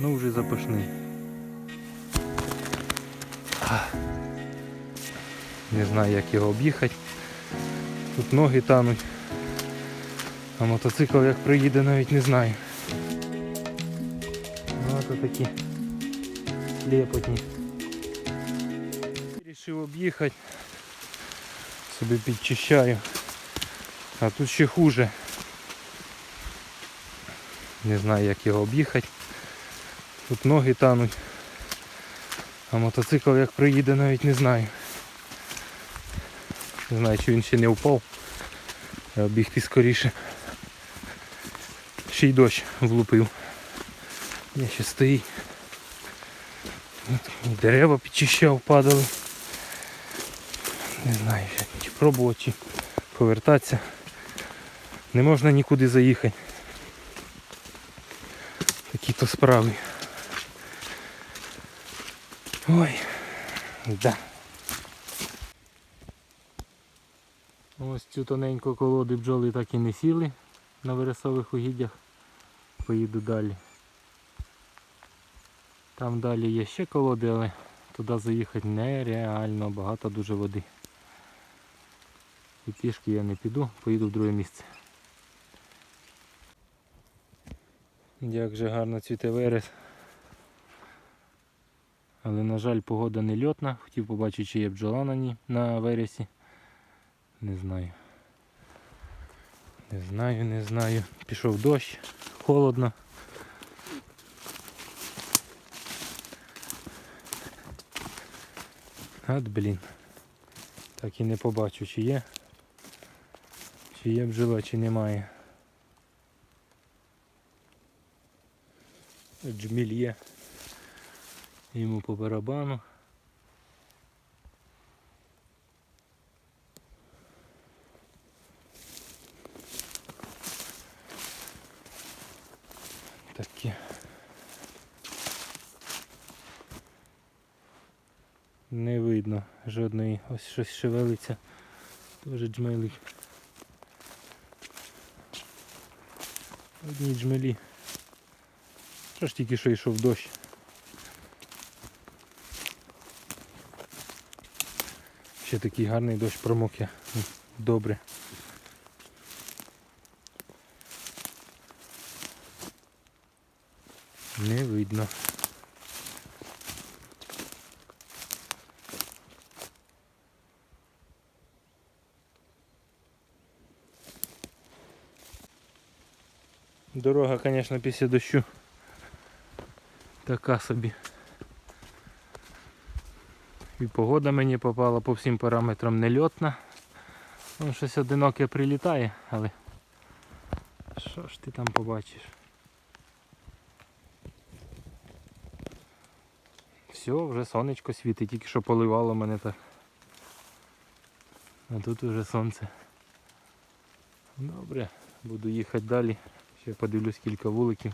Ну вже запашний. Не знаю як його об'їхати. Тут ноги тануть. А мотоцикл як приїде навіть не знаю. Ну ото такі слепотні. Рішив об'їхати. Собі підчищаю. А тут ще хуже. Не знаю як його об'їхати. Тут ноги тануть. А мотоцикл як приїде навіть не знаю. Не знаю чи він ще не впав. Я обігти скоріше. Ще й дощ влупив. Я ще стоїть. Дерева підчищав, падали. Не знаю, чи пробувати, чи повертатися. Не можна нікуди заїхати. Такі то справи. Ой, да. Ось цю тоненьку колоду бджоли так і не сіли на вересових угіддях. Поїду далі. Там далі є ще колоди, але туди заїхати нереально, багато дуже води. І пішки я не піду, поїду в друге місце. Як же гарно цвіте верес. Але на жаль погода не льотна. Хотів побачити, чи є бджола на ній на вересі. Не знаю. Не знаю, не знаю. Пішов дощ, холодно. От блін. Так і не побачу, чи є. Чи є бджола, чи немає. Джміль є. Йому по барабану. Таке. Не видно жодної. Ось щось шевелиться. Тоже джмелик. Одні джмелі. Що ж тільки що йшов дощ. Ще такий гарний дощ промок я. Добре. Не видно. Дорога, звісно, після дощу така собі. І погода мені попала по всім параметрам нельотна. Ну, щось одиноке прилітає, але що ж ти там побачиш? Все, вже сонечко світить, тільки що поливало мене так. А тут вже сонце. Добре, буду їхати далі. Ще подивлюсь кілька вуликів.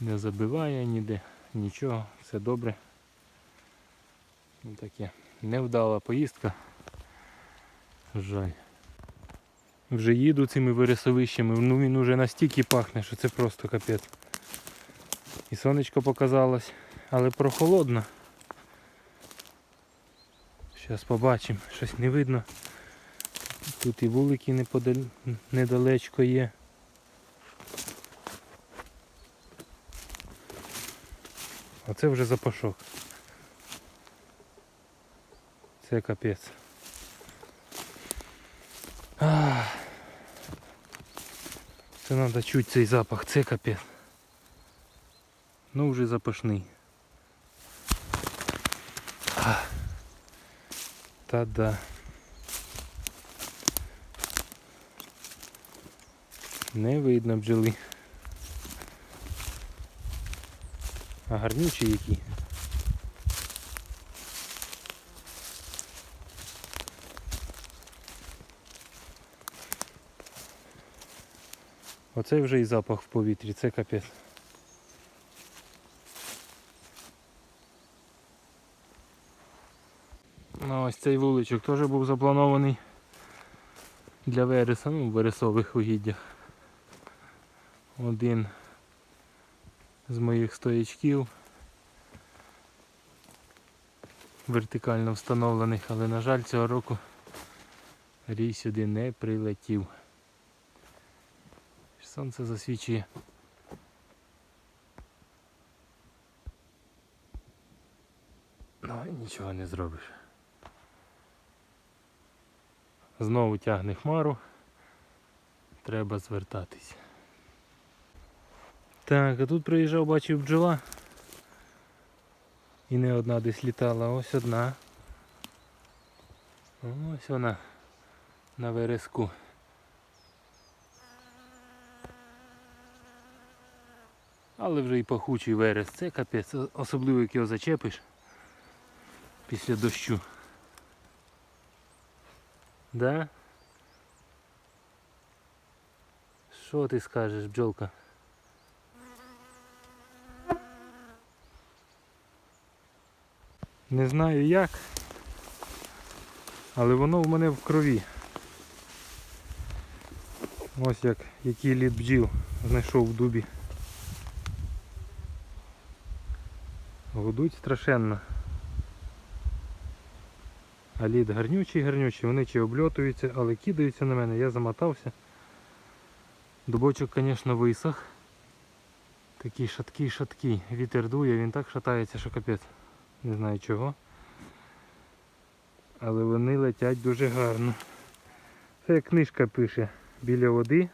Не забиває ніде, нічого, все добре. Ну, Таке невдала поїздка. Жаль. Вже їду цими вирисовищами, ну він уже настільки пахне, що це просто капець. І сонечко показалось, але прохолодно. Зараз побачимо, щось не видно. Тут і вулики неподаль... недалечко є. Оце вже запашок. Це капець. Ах. Це треба чути цей запах, це капець. Ну вже запашний. Ах. Та-да. Не видно бджоли. А гарнючі які. Оцей вже і запах в повітрі, це капець. Ну, ось цей вуличок теж був запланований для вереса, ну, в вересових угіддях. Один з моїх стоячків. Вертикально встановлених, але на жаль цього року рій сюди не прилетів. Сонце засвічує. Ну, нічого не зробиш. Знову тягне хмару. Треба звертатись. Так, а тут приїжджав, бачив бджола. І не одна десь літала, ось одна. Ось вона на вереску. Але вже і пахучий верес, це капець, особливо як його зачепиш після дощу. Да? Що ти скажеш, бджолка? Не знаю як, але воно в мене в крові. Ось як який лід бджіл знайшов в дубі. Гудуть страшенно. А лід гарнючий, гарнючий, вони чи обльотуються, але кидаються на мене, я замотався. Дубочок, звісно, висох. Такий шаткий шаткий. Вітер дує, він так шатається, що капець. Не знаю чого. Але вони летять дуже гарно. Це як книжка пише біля води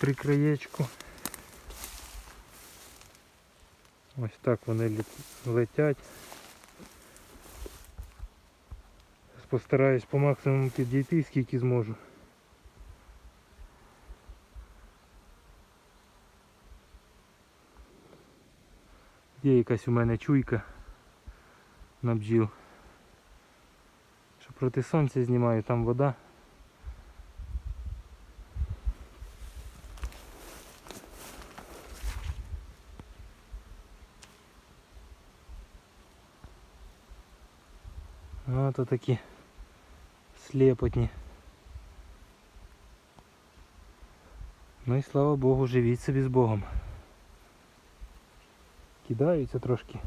при краєчку. Ось так вони летять. Постараюсь по максимуму підійти, скільки зможу. Є якась у мене чуйка на бджіл. Що проти сонця знімаю, там вода. Ото такі слепотні. Ну і слава Богу, живіть собі з Богом. Кидаються трошки.